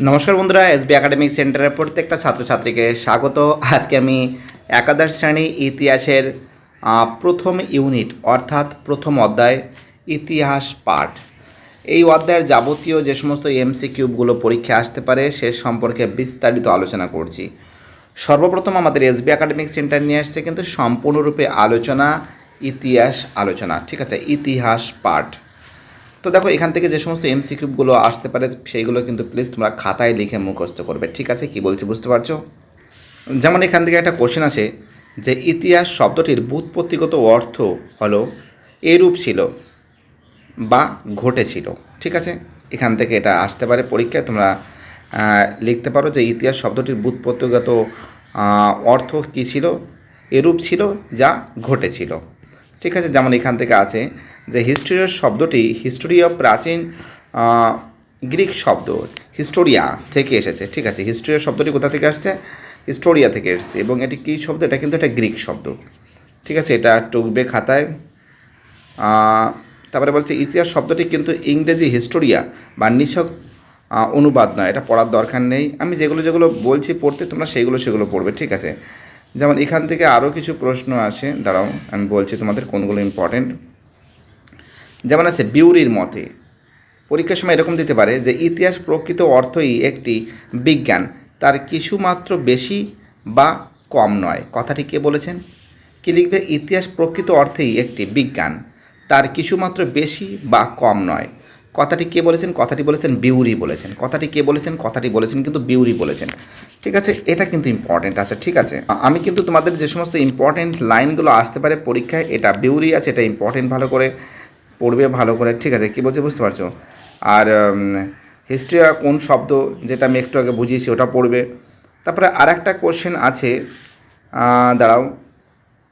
নমস্কার বন্ধুরা, SB academic সেন্টারের প্রত্যেকটা ছাত্রছাত্রীকে স্বাগত। আজকে আমি একাদশ শ্রেণি ইতিহাসের প্রথম ইউনিট, অর্থাৎ প্রথম অধ্যায়, ইতিহাস পাঠ। এই অধ্যায়ের যাবতীয় যে সমস্ত এমসি কিউবগুলো পরীক্ষায় আসতে পারে, সে সম্পর্কে বিস্তারিত আলোচনা করছি। সর্বপ্রথম আমাদের এসবি একাডেমিক সেন্টার নিয়ে আসছে, কিন্তু সম্পূর্ণরূপে আলোচনা, ইতিহাস আলোচনা, ঠিক আছে? ইতিহাস পাঠ। তো দেখো, এখান থেকে যে সমস্ত এমসিকিউবগুলো আসতে পারে, সেইগুলো কিন্তু প্লিজ তোমরা খাতায় লিখে মুখস্থ করবে। ঠিক আছে? কি বলছি, বুঝতে পারছ? যেমন এখান থেকে একটা কোশ্চেন আছে যে, ইতিহাস শব্দটির বুৎপত্তিগত অর্থ হলো এরূপ ছিল বা ঘটেছিল। ঠিক আছে? এখান থেকে এটা আসতে পারে পরীক্ষায়। তোমরা লিখতে পারো যে, ইতিহাস শব্দটির বুৎপত্তিগত অর্থ কী ছিল? এরূপ ছিল যা ঘটেছিল। ঠিক আছে, যেমন এখান থেকে আছে যে হিস্টোরিয়ার শব্দটি হিস্টোরি অফ প্রাচীন গ্রিক শব্দ হিস্টোরিয়া থেকে এসেছে, ঠিক আছে হিস্টোরিয়া শব্দটি কোথা থেকে আসছে? হিস্টোরিয়া থেকে এসেছে, এবং এটি কী শব্দ? এটা কিন্তু একটা গ্রিক শব্দ, ঠিক আছে, এটা টুকবে খাতায় তারপরে বলছে ইতিহাস শব্দটি কিন্তু ইংরেজি হিস্টোরিয়া বা নিছক অনুবাদ নয়, এটা পড়ার দরকার নেই, আমি যেগুলো যেগুলো বলছি পড়তে তোমরা সেইগুলো সেগুলো পড়বে, ঠিক আছে যেমন এখান থেকে আরও কিছু প্রশ্ন আসে দাঁড়াও, আমি বলছি তোমাদের কোনগুলো ইম্পর্টেন্ট যেমন আছে, বিউরির মতে, পরীক্ষার সময় এরকম দিতে পারে যে, ইতিহাস প্রকৃত অর্থই একটি বিজ্ঞান, তার কিছুমাত্র বেশি বা কম নয়। কথাটি কে বলেছেন? কি লিখবে? ইতিহাস প্রকৃত অর্থেই একটি বিজ্ঞান, তার কিছুমাত্র বেশি বা কম নয়। কথাটি কে বলেছেন? কথাটি বলেছেন বিউরি বলেছেন। কথাটি কে বলেছেন? কথাটি বলেছেন কিন্তু বিউরি বলেছেন। ঠিক আছে? এটা কিন্তু ইম্পর্টেন্ট আছে, ঠিক আছে? আমি কিন্তু তোমাদের যে সমস্ত ইম্পর্টেন্ট লাইনগুলো আসতে পারে পরীক্ষায়, এটা বিউরি আছে, এটা ইম্পর্টেন্ট ভালো করে পড়বে, ভালো করে, ঠিক আছে? কী বলছে বুঝতে পারছ? আর হিস্ট্রি কোন শব্দ যেটা আমি একটু আগে বুঝিয়েছি, ওটা পড়বে। তারপরে আর একটা কোশ্চেন আছে দাঁড়াও,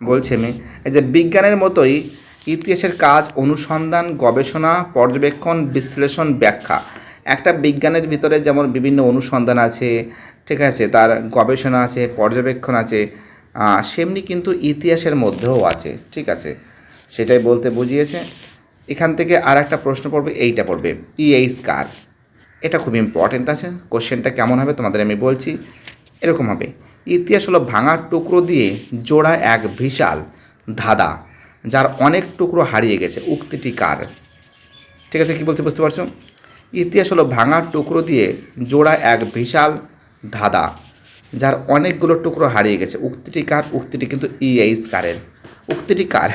বলছি আমি। এই যে বিজ্ঞানের মতোই ইতিহাসের কাজ, অনুসন্ধান, গবেষণা, পর্যবেক্ষণ, বিশ্লেষণ, ব্যাখ্যা। একটা বিজ্ঞানের ভিতরে যেমন বিভিন্ন অনুসন্ধান আছে, ঠিক আছে, তার গবেষণা আছে, পর্যবেক্ষণ আছে সেমনি কিন্তু ইতিহাসের মধ্যেও আছে, ঠিক আছে। সেটাই বলতে বুঝিয়েছে। এখান থেকে আর একটা প্রশ্ন পড়বে, এইটা পড়বে ইএইচ কার এটা খুব ইম্পর্টেন্ট আছে কোশ্চেনটা কেমন হবে তোমাদের আমি বলছি। এরকম হবে, ইতিহাস হলো ভাঙার টুকরো দিয়ে জোড়া এক বিশাল ধাঁধা। যার অনেক টুকরো হারিয়ে গেছে, উক্তিটি কার? ঠিক আছে, কী বলতে বুঝতে পারছ? ইতিহাস হলো ভাঙা টুকরো দিয়ে জোড়া এক বিশাল ধাঁধা, যার অনেকগুলো টুকরো হারিয়ে গেছে। উক্তিটি কার? উক্তিটি কিন্তু ইএইচ কারের। উক্তিটি কার?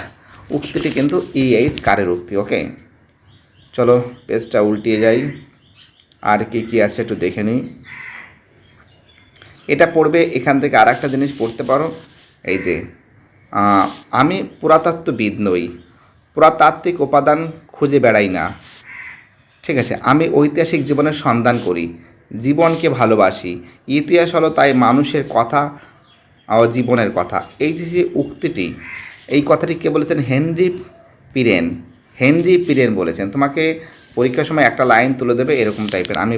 উক্তিটি কিন্তু ইএইচ কারের উক্তি, ওকে? চলো, পেজটা উল্টিয়ে যাই। আর কি কি আছে একটু দেখে নিই। এটা পড়বে এখান থেকে আর একটা জিনিস পড়তে পারো। এই যে আমি পুরাতত্ত্ববিদ নই। পুরাতাত্ত্বিক উপাদান খুঁজে বেড়াই না। ঠিক আছে, আমি ঐতিহাসিক জীবনের সন্ধান করি, জীবনকে ভালোবাসি। ইতিহাস হলো তাই মানুষের কথা ও জীবনের কথা। এই যে উক্তিটি, এই কথাটি কে বলেছেন? হেনরি পিরেন। হেনরি পিরেন বলেছেন। তোমাকে পরীক্ষার সময় একটা লাইন তুলে দেবে, এরকম টাইপের আমি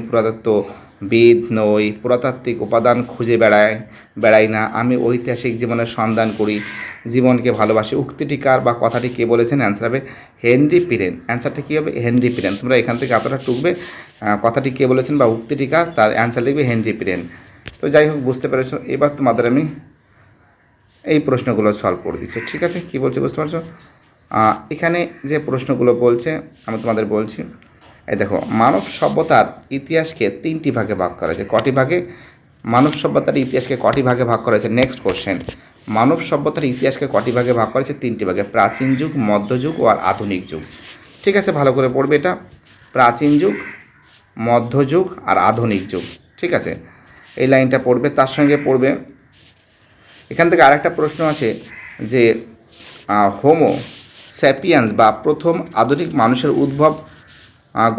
পুরাতত্ত্ববিদ নই পুরাতাত্ত্বিক উপাদান খুঁজে বেড়ায়, বেড়াই না। আমি ঐতিহাসিক জীবনের সন্ধান করি, জীবনকে ভালোবাসি। উক্তিটি কার বা কথাটি কে বলেছেন? অ্যান্সার হবে হেনরি পিরেন। অ্যান্সারটা কী হবে? Henri Pirenne. তোমরা এখান থেকে এতটা টুকবে কথাটি কে বলেছেন বা উক্তিটি কার? তার অ্যান্সার লিখবে হেনরি পিরেন। তো যাই হোক, বুঝতে পেরেছ? এবার তোমাদের আমি এই প্রশ্নগুলো সলভ করে দিচ্ছি। ঠিক আছে? কি বলছে বুঝতে পারছ? এখানে যে প্রশ্নগুলো বলছে, আমি তোমাদের বলছি এই দেখো, মানব সভ্যতার ইতিহাসকে তিনটি ভাগে ভাগ করা হয়েছে। কটি ভাগে? মানব সভ্যতার ইতিহাসকে কটি ভাগে ভাগ করা হয়েছে? নেক্সট কোশ্চেন মানব সভ্যতার ইতিহাসকে কটি ভাগে ভাগ করা হয়েছে? তিনটি ভাগে। প্রাচীন যুগ মধ্যযুগ ও আর আধুনিক যুগ। ঠিক আছে, ভালো করে পড়বে এটা। প্রাচীন যুগ মধ্যযুগ আর আধুনিক যুগ। ঠিক আছে, এই লাইনটা পড়বে, তার সঙ্গে পড়বে। এখান থেকে আরেকটা প্রশ্ন আছে যে হোমো স্যাপিয়ান্স বা প্রথম আধুনিক মানুষের উদ্ভব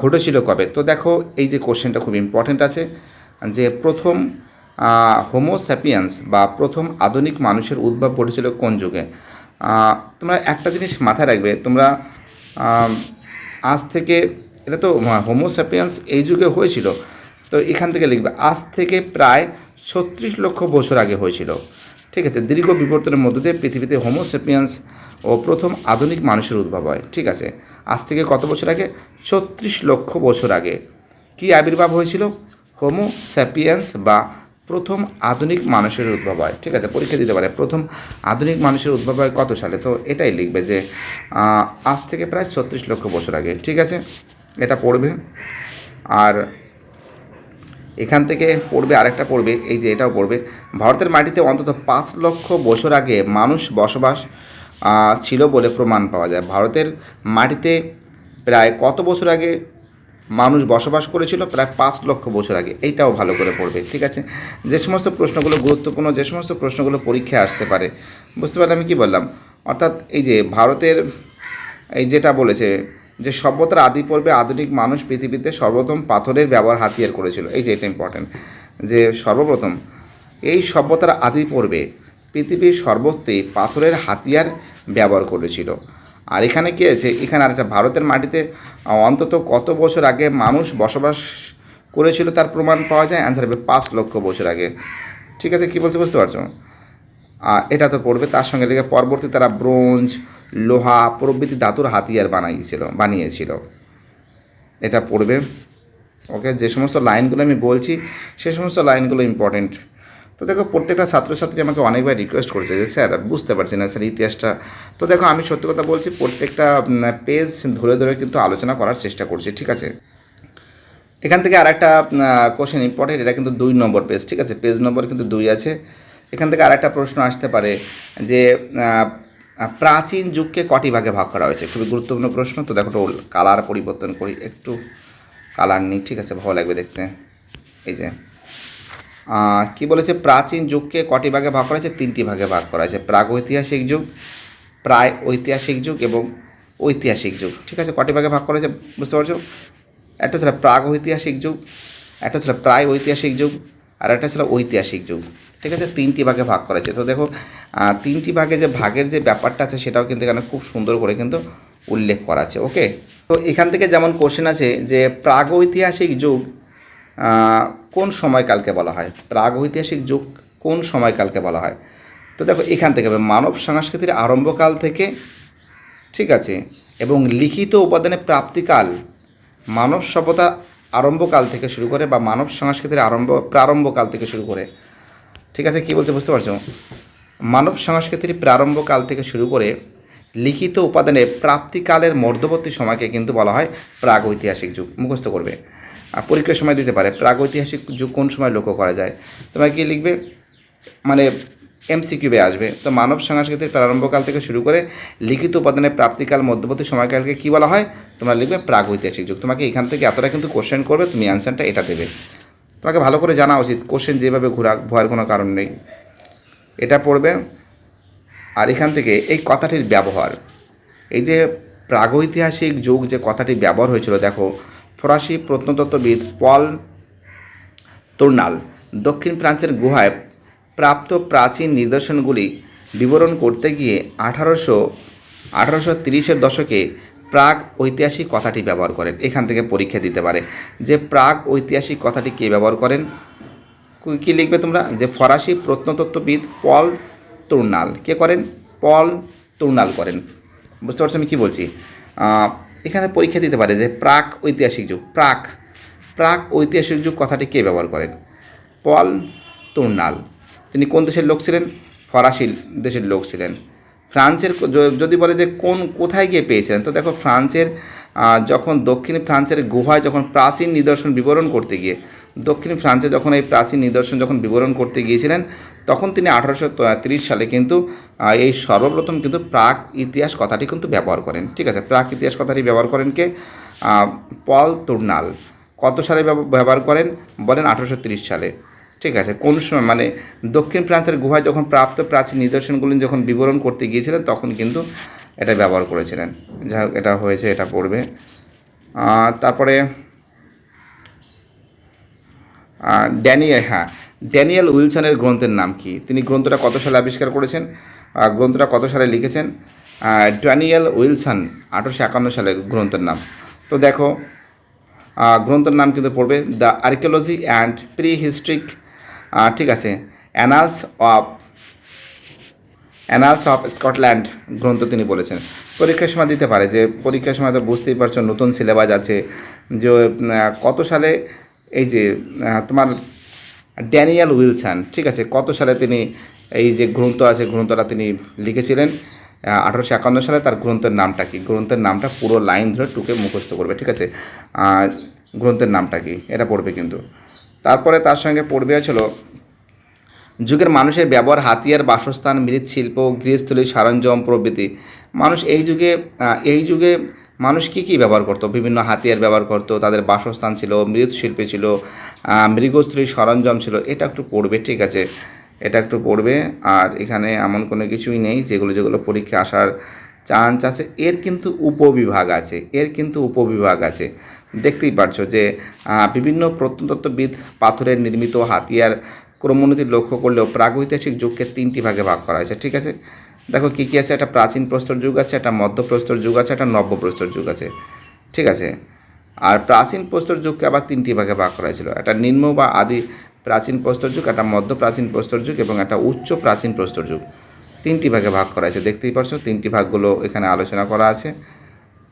ঘটেছিল কবে? তো দেখো, এই যে কোশ্চেনটা খুব ইম্পর্ট্যান্ট আছে, যে প্রথম হোমো স্যাপিয়ান্স বা প্রথম আধুনিক মানুষের উদ্ভব ঘটেছিল কোন যুগে? তোমরা একটা জিনিস মাথায় রাখবে, তোমরা আজ থেকে, এটা তো হোমো স্যাপিয়ান্স এই যুগে হয়েছিল, তো এখান থেকে লিখবে, আজ থেকে প্রায় ছত্রিশ লক্ষ বছর আগে হয়েছিল। ঠিক আছে, দীর্ঘ বিবর্তনের মধ্য দিয়ে পৃথিবীতে হোমোসেপিয়ান্স ও প্রথম আধুনিক মানুষের উদ্ভব হয়। ঠিক আছে আজ থেকে কত বছর আগে? ছত্রিশ লক্ষ বছর আগে। কি আবির্ভাব হয়েছিল? হোমো স্যাপিয়েন্স বা প্রথম আধুনিক মানুষের উদ্ভব হয়। ঠিক আছে, পরীক্ষা দিতে পারে। প্রথম আধুনিক মানুষের উদ্ভব হয় কত সালে? তো এটাই লিখবে যে আজ থেকে প্রায় ছত্রিশ লক্ষ বছর আগে। ঠিক আছে, এটা পড়বে। আর এখান থেকে পড়বে আরেকটা পড়বে, এই যে এটাও পড়বে। ভারতের মাটিতে অন্তত পাঁচ লক্ষ বছর আগে মানুষ বসবাস ছিল বলে প্রমাণ পাওয়া যায়। ভারতের মাটিতে প্রায় কত বছর আগে মানুষ বসবাস করেছিল? প্রায় পাঁচ লক্ষ বছর আগে। এইটাও ভালো করে পড়বে, ঠিক আছে? যে সমস্ত প্রশ্নগুলো গুরুত্বপূর্ণ, যে সমস্ত প্রশ্নগুলো পরীক্ষায় আসতে পারে, বুঝতে পারলে আমি কি বললাম? অর্থাৎ এই যে ভারতের, এই যেটা বলেছে যে সভ্যতার আদি পর্বে আধুনিক মানুষ পৃথিবীতে সর্বপ্রথম পাথরের ব্যবহার হাতিয়ার করেছিল। এই যে এটা ইম্পর্টেন্ট যে সর্বপ্রথম এই সভ্যতার আদি পর্বে পৃথিবীর সর্বত্রই পাথরের হাতিয়ার ব্যবহার করেছিল। আর এখানে কী আছে এখানে আরেকটা ভারতের মাটিতে অন্তত কত বছর আগে মানুষ বসবাস করেছিল তার প্রমাণ পাওয়া যায়? অ্যান্সার হবে পাঁচ লক্ষ বছর আগে। ঠিক আছে, কী বলতে বুঝতে পারছ? এটা তো পড়বে। তার সঙ্গে লেগে পরবর্তী তারা ব্রোঞ্জ, লোহা, প্রভৃতি ধাতুর হাতিয়ার বানাইছিল, বানিয়েছিল। এটা পড়বে। ওকে, যে সমস্ত লাইনগুলো আমি বলছি, সে সমস্ত লাইনগুলো ইম্পর্টেন্ট তো দেখো, প্রত্যেকটা ছাত্রছাত্রী আমাকে অনেকবার রিকোয়েস্ট করেছে যে, স্যার বুঝতে পারছি না, স্যার, ইতিহাসটা। তো দেখো, আমি সত্যি কথা বলছি, প্রত্যেকটা পেজ ধরে ধরে কিন্তু আলোচনা করার চেষ্টা করছি, ঠিক আছে? এখান থেকে আরেকটা কোশ্চেন ইম্পর্টেন্ট এটা কিন্তু দুই নম্বর পেজ ঠিক আছে? পেজ নম্বর কিন্তু দুই আছে। এখান থেকে আরেকটা প্রশ্ন আসতে পারে যে প্রাচীন যুগকে কটি ভাগে ভাগ করা হয়েছে? খুবই গুরুত্বপূর্ণ প্রশ্ন। তো দেখো কালার পরিবর্তন করি, একটু কালার নিই, ঠিক আছে? ভালো লাগবে দেখতে। এই যে কি বলেছে? প্রাচীন যুগকে কটি ভাগে ভাগ করা হয়েছে? তিনটি ভাগে ভাগ করা হয়েছে। প্রাগৈতিহাসিক যুগ প্রায় ঐতিহাসিক যুগ এবং ঐতিহাসিক যুগ। ঠিক আছে? কটি ভাগে ভাগ করা হয়েছে? বুঝতে পারছ? একটা ছিল প্রাগ ঐতিহাসিক যুগ, একটা ছিল প্রায় ঐতিহাসিক যুগ, আর একটা ছিল ঐতিহাসিক যুগ। ঠিক আছে? তিনটি ভাগে ভাগ করা হয়েছে। তো দেখো তিনটি ভাগে যে ভাগের যে ব্যাপারটা আছে, সেটাও কিন্তু এখানে খুব সুন্দর করে কিন্তু উল্লেখ করা আছে। ওকে? তো এখান থেকে যেমন কোশ্চেন আছে যে প্রাগ ঐতিহাসিক যুগ কোন সময়কালকে বলা হয়? প্রাগ ঐতিহাসিক যুগ কোন সময়কালকে বলা হয়? তো দেখো, এখান থেকে মানব সংস্কৃতির আরম্ভকাল থেকে, ঠিক আছে, এবং লিখিত উপাদানে প্রাপ্তিকাল মানব সভ্যতার আরম্ভকাল থেকে শুরু করে বা মানব সংস্কৃতির আরম্ভ, প্রারম্ভকাল থেকে শুরু করে, ঠিক আছে, কী বলতে বুঝতে পারছ? মানব সংস্কৃতির প্রারম্ভকাল থেকে শুরু করে লিখিত উপাদানে প্রাপ্তিকালের মধ্যবর্তী সময়কে কিন্তু বলা হয় প্রাগৈতিহাসিক যুগ। মুখস্থ করবে। পরীক্ষার সময় দিতে পারে। প্রাগৈতিহাসিক যুগ কোন সময় লক্ষ্য করা যায়? তোমরা কি লিখবে? মানে এমসিকিউবে আসবে। তো মানব সংস্কৃতির প্রারম্ভকাল থেকে শুরু করে লিখিত উপাদানের প্রাপ্তিকাল, মধ্যবর্তী সময়কালকে কী বলা হয়? তোমরা লিখবে প্রাগৈতিহাসিক যুগ। তোমাকে এখান থেকে এতটা কিন্তু কোশ্চেন করবে, তুমি অ্যান্সারটা এটা দেবে। তোমাকে ভালো করে জানা উচিত কোশ্চেন যেভাবে ঘোরা ভয়ের কোনো কারণ নেই। এটা পড়বে। আর এখান থেকে এই কথাটির ব্যবহার। এই যে প্রাগৈতিহাসিক যুগ যে কথাটি ব্যবহার হয়েছিল, দেখো ফরাসি প্রত্নতত্ত্ববিদ পল তোর্নাল দক্ষিণ ফ্রান্সের গুহায় প্রাপ্ত প্রাচীন নিদর্শনগুলি বিবরণ করতে গিয়ে আঠারোশো আঠারোশো তিরিশের দশকে প্রাগ ঐতিহাসিক কথাটি ব্যবহার করেন। এখান থেকে পরীক্ষা দিতে পারে যে প্রাগ ঐতিহাসিক কথাটি কে ব্যবহার করেন। কী- লিখবে তোমরা? যে ফরাসি প্রত্নতত্ত্ববিদ পল তুর্নাল। কে করেন? পল তুর্নাল করেন। বুঝতে পারছ আমি কী বলছি? এখানে পরীক্ষা দিতে পারে যে প্রাক ঐতিহাসিক যুগ। প্রাক। প্রাক ঐতিহাসিক যুগ কথাটি কে ব্যবহার করেন? পল তুর্নাল। তিনি কোন দেশের লোক ছিলেন? ফরাসি দেশের লোক ছিলেন। ফ্রান্সের যদি বলে যে কোন কোথায় গিয়ে পেয়েছিলেন, তো দেখো ফ্রান্সের যখন দক্ষিণ ফ্রান্সের গুহায় যখন প্রাচীন নিদর্শন বিবরণ করতে গিয়ে দক্ষিণ ফ্রান্সে যখন এই প্রাচীন নিদর্শন যখন বিবরণ করতে গিয়েছিলেন, তখন তিনি আঠারোশো সালে কিন্তু এই সর্বপ্রথম কিন্তু প্রাক ইতিহাস কথাটি কিন্তু ব্যবহার করেন। ঠিক আছে, প্রাক ইতিহাস কথাটি ব্যবহার করেন কে? পল তুর্নাল। কত সালে ব্যব- ব্যবহার করেন? বলেন আঠারোশো সালে। ঠিক আছে, কোন সময়? মানে দক্ষিণ ফ্রান্সের গুহায় যখন প্রাপ্ত প্রাচীন নিদর্শনগুলি যখন বিবরণ করতে গিয়েছিলেন, তখন কিন্তু এটা ব্যবহার করেছিলেন। যা এটা হয়েছে, এটা পড়বে। তারপরে ড্যানিয়েল হ্যাঁ ড্যানিয়েল উইলসনের গ্রন্থের নাম কি? তিনি গ্রন্থটা কত সালে আবিষ্কার করেছেন? গ্রন্থটা কত সালে লিখেছেন? ড্যানিয়েল উইলসন, আঠারোশো একান্ন সালে গ্রন্থের নাম। তো দেখো গ্রন্থের নাম কিন্তু পড়বে the archaeology and prehistoric ঠিক আছে, annals of annals of Scotland গ্রন্থ তিনি বলেছেন। পরীক্ষার সময় দিতে পারে যে, পরীক্ষার সময় তো বুঝতেই পারছ, নতুন সিলেবাস আছে, যে কত সালে এই যে তোমার ড্যানিয়াল উইলসন, ঠিক আছে? কত সালে তিনি এই যে গ্রন্থ আছে, গ্রন্থটা তিনি লিখেছিলেন? আঠারোশো একান্ন সালে তার গ্রন্থের নামটা কি? গ্রন্থের নামটা পুরো লাইন ধরে টুকে মুখস্থ করবে, ঠিক আছে? গ্রন্থের নামটা কি? এটা পড়বে কিন্তু। তারপরে তার সঙ্গে পড়বে ছিল যুগের মানুষের ব্যবহার, হাতিয়ার, বাসস্থান, মৃৎশিল্প, গৃহস্থলী, সরঞ্জাম প্রভৃতি। মানুষ এই যুগে এই যুগে মানুষ কী কী ব্যবহার করতো? বিভিন্ন হাতিয়ার ব্যবহার করতো, তাদের বাসস্থান ছিল, মৃৎশিল্পী ছিল মৃগস্থলী সরঞ্জাম ছিল, এটা একটু পড়বে, ঠিক আছে? এটা একটু পড়বে, আর এখানে এমন কোনো কিছুই নেই, যেগুলো যেগুলো পরীক্ষা আসার চান্স আছে। এর কিন্তু উপবিভাগ আছে, এর কিন্তু উপবিভাগ আছে। দেখতেই পারছ যে বিভিন্ন প্রত্নতত্ত্ববিদ পাথরের নির্মিত হাতিয়ার ক্রমোন্নতি লক্ষ্য করলেও প্রাগৈতিহাসিক যুগকে তিনটি ভাগে ভাগ করা হয়েছে, ঠিক আছে? দেখো কী কী আছে? একটা প্রাচীন প্রস্তর যুগ আছে, একটা মধ্যপ্রস্তর যুগ আছে, একটা নব্যপ্রস্তর যুগ আছে। ঠিক আছে? আর প্রাচীন প্রস্তর যুগকে আবার তিনটি ভাগে ভাগ করা হয়েছিল। একটা নিম্ন বা আদি প্রাচীন প্রস্তর যুগ, একটা মধ্য প্রাচীন প্রস্তর যুগ এবং একটা উচ্চ প্রাচীন প্রস্তর যুগ। তিনটি ভাগে ভাগ করা হয়েছে, দেখতেই পারছ? তিনটি ভাগগুলো এখানে আলোচনা করা আছে।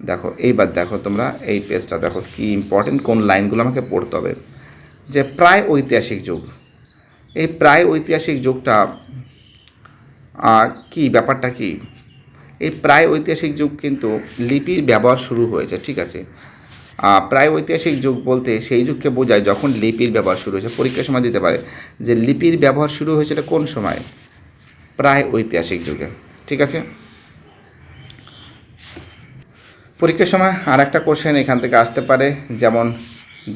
দেখো, এইবার দেখো তোমরা এই পেজটা দেখো কি ইম্পর্টেন্ট কোন লাইনগুলো আমাকে পড়তে হবে। যে প্রায় ঐতিহাসিক যুগ। এই প্রায় ঐতিহাসিক যুগটা কি ব্যাপারটা কি? এই প্রায় ঐতিহাসিক যুগ কিন্তু লিপির ব্যবহার শুরু হয়েছে, ঠিক আছে? প্রায় ঐতিহাসিক যুগ বলতে সেই যুগকে বোঝায় যখন লিপির ব্যবহার শুরু হয়েছে। পরীক্ষার সময় দিতে পারে যে লিপির ব্যবহার শুরু হয়েছিল কোন সময়? প্রায় ঐতিহাসিক যুগে, ঠিক আছে? পরীক্ষার সময় আর একটা কোশ্চেন এখান থেকে আসতে পারে, যেমন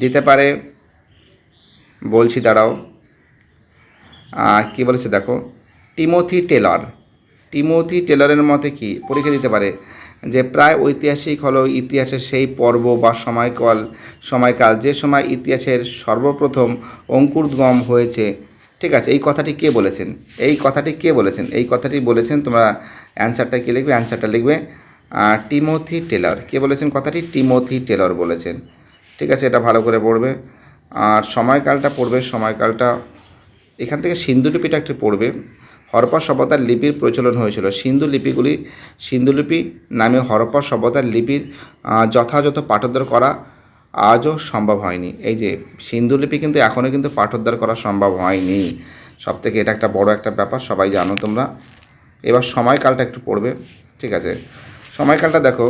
দিতে পারে, বলছি দাঁড়াও। আর কী বলেছে দেখো? টিমোথি টেলর টিমোথি টেলরের মতে কি? পরীক্ষা দিতে পারে যে প্রায় ঐতিহাসিক হলো ইতিহাসের সেই পর্ব বা সময়কাল সময়কাল, যে সময় ইতিহাসের সর্বপ্রথম অঙ্কুরোদ্গম হয়েছে। ঠিক আছে, এই কথাটি কে বলেছেন? এই কথাটি কে বলেছেন? এই কথাটি বলেছেন, তোমরা অ্যান্সারটা কী লিখবে? অ্যান্সারটা লিখবে টিমোথি টেলর কে বলেছেন কথাটি? টিমোথি টেলর বলেছেন। ঠিক আছে, এটা ভালো করে পড়বে। আর সময়কালটা পড়বে, সময়কালটা এখান থেকে সিন্ধু লিপিটা একটু পড়বে। হরপ্পা সভ্যতার লিপির প্রচলন হয়েছিল। সিন্ধু লিপিগুলি, সিন্ধু লিপি নামে হরপ্পা সভ্যতার লিপির যথাযথ পাঠোদ্ধার করা আজও সম্ভব হয়নি। এই যে, সিন্ধু লিপি কিন্তু এখনও কিন্তু পাঠোদ্ধার করা সম্ভব হয়নি। সব থেকে এটা একটা বড় একটা ব্যাপার, সবাই জানো তোমরা। এবার সময়কালটা একটু পড়বে, ঠিক আছে? সময়কালটা দেখো,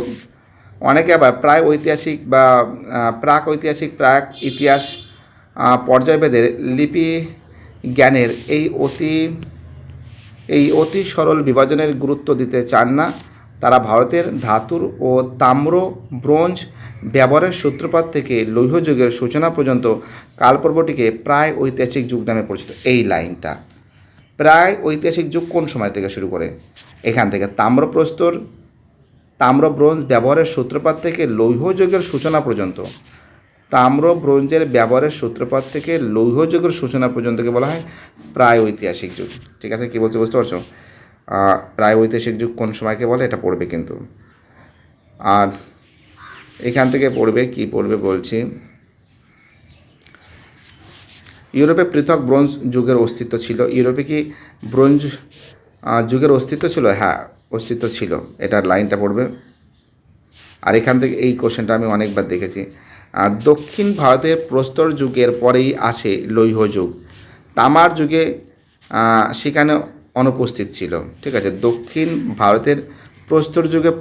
অনেকে আবার প্রায় ঐতিহাসিক বা প্রাক ঐতিহাসিক, প্রাক ইতিহাস পর্যায়ভেদের লিপি জ্ঞানের এই অতি এই অতি সরল বিভাজনের গুরুত্ব দিতে চান না। তারা ভারতের ধাতুর ও তাম্র, ব্রোঞ্জ ব্যবহারের সূত্রপাত থেকে লৌহ যুগের সূচনা পর্যন্ত কালপর্বটিকে প্রায় ঐতিহাসিক যুগ নামে পরিচিত। এই লাইনটা। প্রায় ঐতিহাসিক যুগ কোন সময় থেকে শুরু করে? এখান থেকে তাম্রপ্রস্তর তাম্র ব্রোঞ্জ ব্যবহারের সূত্রপাত থেকে লৌহ যুগের সূচনা পর্যন্ত। তাম্র ব্রোঞ্জের ব্যবহারের সূত্রপাত থেকে লৌহ যুগের সূচনা পর্যন্তকে বলা হয়? প্রায় ঐতিহাসিক যুগ। ঠিক আছে? কী বলছে বুঝতে পারছ? প্রায় ঐতিহাসিক যুগ কোন সময়কে বলে? এটা পড়বে কিন্তু। আর এখান থেকে পড়বে, কি পড়বে বলছি? ইউরোপে পৃথক ব্রোঞ্জ যুগের অস্তিত্ব ছিল। ইউরোপে কি ব্রোঞ্জ যুগের অস্তিত্ব ছিল? হ্যাঁ অস্তিত্ব ছিল। এটার লাইনটা পড়বে। আর এখান থেকে এই কোশ্চেনটা আমি অনেকবার দেখেছি। আর দক্ষিণ ভারতের প্রস্তর যুগের পরেই আসে লৌহ যুগ। তামার যুগে সেখানে অনুপস্থিত ছিল। ঠিক আছে, দক্ষিণ ভারতের প্রস্তর যুগে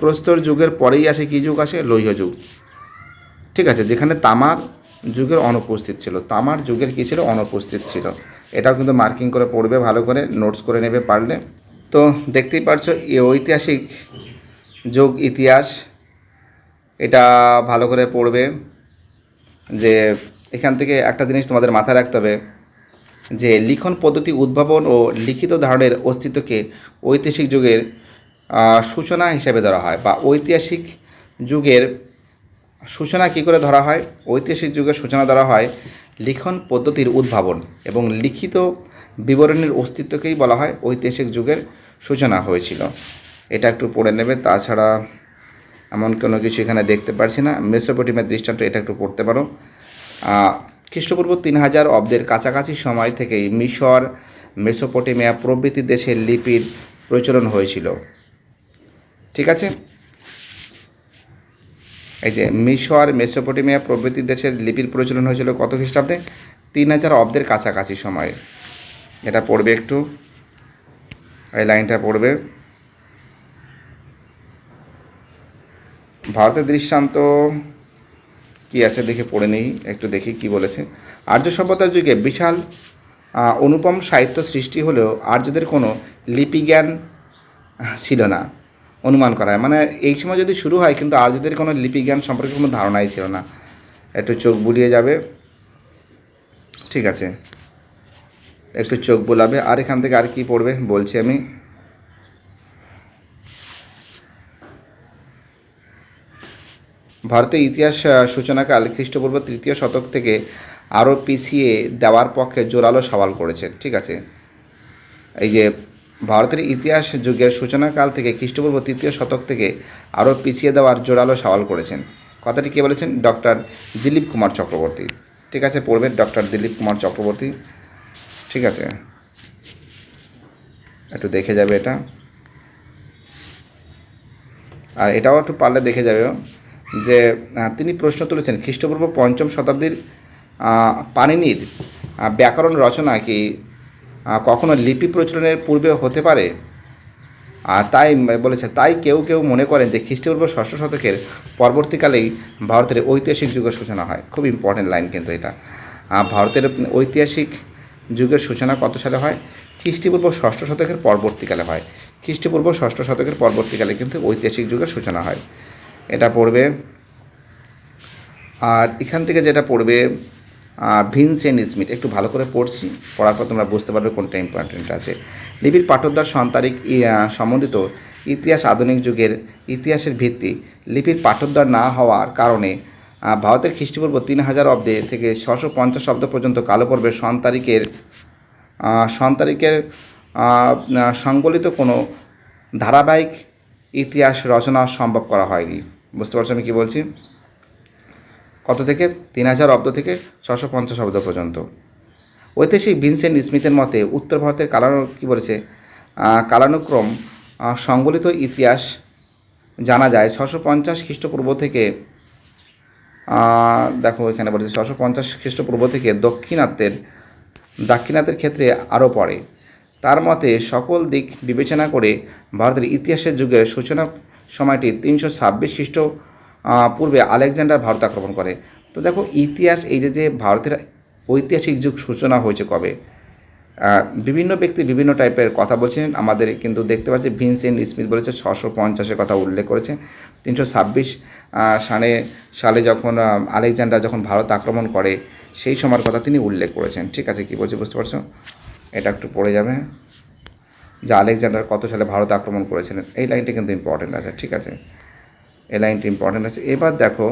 প্রস্তর যুগের পরেই আসে কী যুগ আসে? লৌহ যুগ। ঠিক আছে, যেখানে তামার যুগের অনুপস্থিত ছিল। তামার যুগের কী ছিল? অনুপস্থিত ছিল। এটাও কিন্তু মার্কিং করে পড়বে, ভালো করে নোটস করে নেবে পারলে। তো দেখতেই পারছ ঐতিহাসিক যুগ, ইতিহাস এটা ভালো করে পড়বে যে এখান থেকে একটা জিনিস তোমাদের মাথায় রাখতে হবে যে লিখন পদ্ধতি উদ্ভাবন ও লিখিত ধারণের অস্তিত্বকে ঐতিহাসিক যুগের সূচনা হিসেবে ধরা হয় বা ঐতিহাসিক যুগের সূচনা কী করে ধরা হয়? ঐতিহাসিক যুগের সূচনা ধরা হয় লিখন পদ্ধতির উদ্ভাবন এবং লিখিত বিবরণের অস্তিত্বকেই বলা হয় ঐতিহাসিক যুগের সূচনা হয়েছিল। এটা একটু পড়ে নেবে, তাছাড়া এমন কোনো কিছু এখানে দেখতে পারছি না। মেসোপটেমিয়ার দৃষ্টান্ত এটা একটু পড়তে পারো। খ্রিস্টপূর্ব তিন হাজার অব্দের কাছাকাছি সময় থেকেই মিশর, মেসোপটেমিয়া প্রভৃতি দেশের লিপির প্রচলন হয়েছিল। ঠিক আছে? এই যে মিশর, মেসোপটেমিয়া প্রভৃতি দেশের লিপির প্রচলন হয়েছিল কত খ্রিস্টাব্দে? তিন হাজার অব্দের কাছাকাছি সময়ে। এটা পড়বে একটু। এই লাইনটা পড়বে। ভারতের দৃষ্টান্ত কি আছে দেখে পড়ে নেই, একটু দেখি কি বলেছে। আর্য সভ্যতার যুগে বিশাল অনুপম সাহিত্য সৃষ্টি হলেও আর্যদের কোনো লিপিজ্ঞান ছিল না, অনুমান করা হয়। মানে এই সময় যদি শুরু হয় কিন্তু আর্যদের কোনো লিপিজ্ঞান সম্পর্কে কোনো ধারণাই ছিল না। একটু চোখ বুলিয়ে যাবে। ঠিক আছে। একটু চোখ বোলাবে। আর এখান থেকে আর কি পড়বে বলছি আমি। ভারতের ইতিহাস সূচনাকাল খ্রিস্টপূর্ব তৃতীয় শতক থেকে আরও পিছিয়ে দেওয়ার পক্ষে জোরালো সওয়াল করেছেন, ঠিক আছে? এই যে ভারতের ইতিহাস যুগের সূচনাকাল থেকে খ্রিস্টপূর্ব তৃতীয় শতক থেকে আরও পিছিয়ে দেওয়ার জোরালো সওয়াল করেছেন। কথাটি কে বলেছেন? ডক্টর দিলীপ কুমার চক্রবর্তী। ঠিক আছে পড়বে ডক্টর দিলীপ কুমার চক্রবর্তী। ঠিক আছে? একটু দেখে যাবে এটা। আর এটাও একটু পারলে দেখে যাবে যে তিনি প্রশ্ন তুলেছেন খ্রিস্টপূর্ব পঞ্চম শতাব্দীর আহ, পাণিনির ব্যাকরণ রচনা কি কখনো লিপি প্রচলনের পূর্বে হতে পারে? আর তাই বলেছে তাই কেউ কেউ মনে করেন যে খ্রিস্টপূর্ব ষষ্ঠ শতকের পরবর্তীকালেই ভারতের ঐতিহাসিক যুগের সূচনা হয়। খুব ইম্পর্টেন্ট লাইন কিন্তু এটা। ভারতের ঐতিহাসিক যুগের সূচনা কত সালে হয়? খ্রিস্টপূর্ব ষষ্ঠ শতকের পরবর্তীকালে হয়। খ্রিস্টপূর্ব ষষ্ঠ শতকের পরবর্তীকালে কিন্তু ঐতিহাসিক যুগের সূচনা হয়। এটা পড়বে। আর এখান থেকে যেটা পড়বে ভিনসেন স্মিথ। একটু ভালো করে পড়ছি, পড়ার পর তোমরা বুঝতে পারবে কোনটা ইম্পর্টেন্ট আছে। লিপির পাঠোদ্ধার সন্তারিক সম্বন্ধিত ইতিহাস আধুনিক যুগের ইতিহাসের ভিত্তি। লিপির পাঠোদ্ধার না হওয়ার কারণে ভারতের খ্রিস্টপূর্ব তিন হাজার অব্দে থেকে ছশো পঞ্চাশ অব্দ পর্যন্ত কালো পর্বের সন্তারিকের সন্তারিকের সংবলিত কোনো ধারাবাহিক ইতিহাস রচনা সম্ভব করা হয়নি। বুঝতে পারছ আমি কী বলছি? কত থেকে? তিন হাজার অব্দ থেকে ছশো পঞ্চাশ অব্দ পর্যন্ত। ঐতিহাসিক ভিনসেন্ট স্মিথের মতে উত্তর ভারতের কালানু কী বলেছে? কালানুক্রম সংবলিত ইতিহাস জানা যায়। ছশো পঞ্চাশ খ্রিস্টপূর্ব থেকে দেখো এখানে বলেছে, ছশো পঞ্চাশ খ্রিস্টপূর্ব থেকে দক্ষিণাত্যের, দাক্ষিণাত্যের ক্ষেত্রে আরও পড়ে। তার মতে সকল দিক বিবেচনা করে ভারতের ইতিহাসের যুগের সূচনা সময়টি তিনশো ছাব্বিশ খ্রিস্ট পূর্বে আলেকজান্ডার ভারত আক্রমণ করে। তো দেখো, ইতিহাস এই যে যে ভারতের ঐতিহাসিক যুগ সূচনা হয়েছে কবে? বিভিন্ন ব্যক্তি বিভিন্ন টাইপের কথা বলছেন। আমাদের কিন্তু দেখতে পাচ্ছি, ভিনসেন্ট স্মিথ বলেছে, ছশো পঞ্চাশের কথা উল্লেখ করেছে। তিনশো ছাব্বিশ সালে সালে যখন আলেকজান্ডার যখন ভারত আক্রমণ করে, সেই সময়ের কথা তিনি উল্লেখ করেছেন। ঠিক আছে, কী বলছে বুঝতে পারছ? এটা একটু পড়ে যাবে। যে আলেকজান্ডার কত সালে ভারত আক্রমণ করেছিলেন, এই লাইনটা কিন্তু ইম্পর্টেন্ট আছে, ঠিক আছে? এই লাইনটি ইম্পর্টেন্ট আছে। এবার দেখো,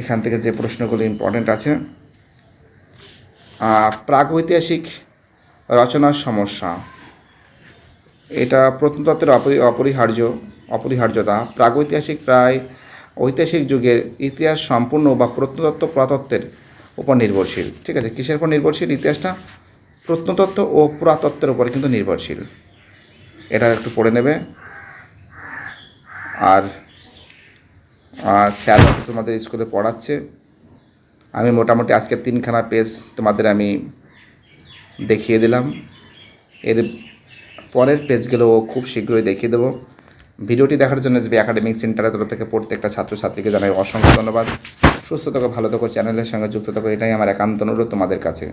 এখান থেকে যে প্রশ্নগুলো ইম্পর্টেন্ট আছে প্রাগৈতিহাসিক রচনার সমস্যা। এটা প্রত্নতত্ত্বের অপরি, অপরিহার্য, অপরিহার্যতা। প্রাগৈতিহাসিক প্রায় ঐতিহাসিক যুগের ইতিহাস সম্পূর্ণ বা প্রত্নতত্ত্ব পুরাতত্ত্বের উপর নির্ভরশীল, ঠিক আছে? কিসের উপর নির্ভরশীল ইতিহাসটা? প্রত্নতত্ত্ব ও পুরাতত্ত্বের উপরে কিন্তু নির্ভরশীল। এটা একটু পড়ে নেবে। আর স্যার তোমাদের স্কুলে পড়াচ্ছে। আমি মোটামুটি আজকে তিনখানা পেজ তোমাদের আমি দেখিয়ে দিলাম। এর পরের পেজগুলো খুব শীঘ্রই দেখিয়ে দেবো। ভিডিওটি দেখার জন্য এসবি একাডেমিক সেন্টারের তরফ থেকে প্রত্যেকটা ছাত্রছাত্রীকে জানাই অসংখ্য ধন্যবাদ। সুস্থ থাকো, ভালো থাকো চ্যানেলের সঙ্গে যুক্ত থাকো, এটাই আমার একান্ত অনুরোধ তোমাদের কাছে।